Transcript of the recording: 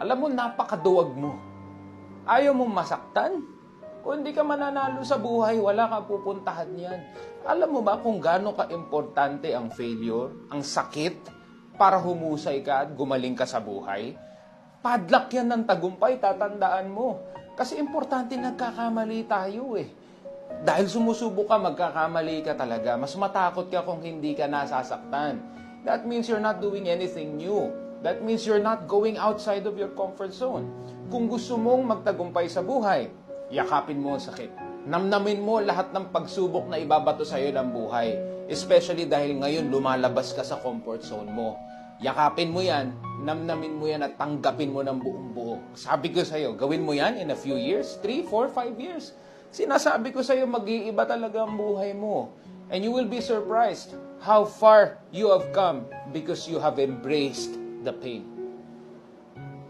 Alam mo, napakaduwag mo. Ayaw mong masaktan? Kung hindi ka mananalo sa buhay, wala kang pupuntahan yan. Alam mo ba kung gaano ka-importante ang failure, ang sakit, para humusay ka at gumaling ka sa buhay? Padlock yan ng tagumpay, tatandaan mo. Kasi importante nagkakamali tayo eh. Dahil sumusubok ka, magkakamali ka talaga. Mas matakot ka kung hindi ka nasasaktan. That means you're not doing anything new. That means you're not going outside of your comfort zone. Kung gusto mong magtagumpay sa buhay, yakapin mo ang sakit. Namnamin mo lahat ng pagsubok na ibabato sa iyo ng buhay. Especially dahil ngayon lumalabas ka sa comfort zone mo. Yakapin mo yan, namnamin mo yan at tanggapin mo ng buong buo. Sabi ko sa iyo, gawin mo yan in a few years, 3, 4, 5 years. Sinasabi ko sa iyo, mag-iiba talaga ang buhay mo. And you will be surprised how far you have come because you have embraced the pain.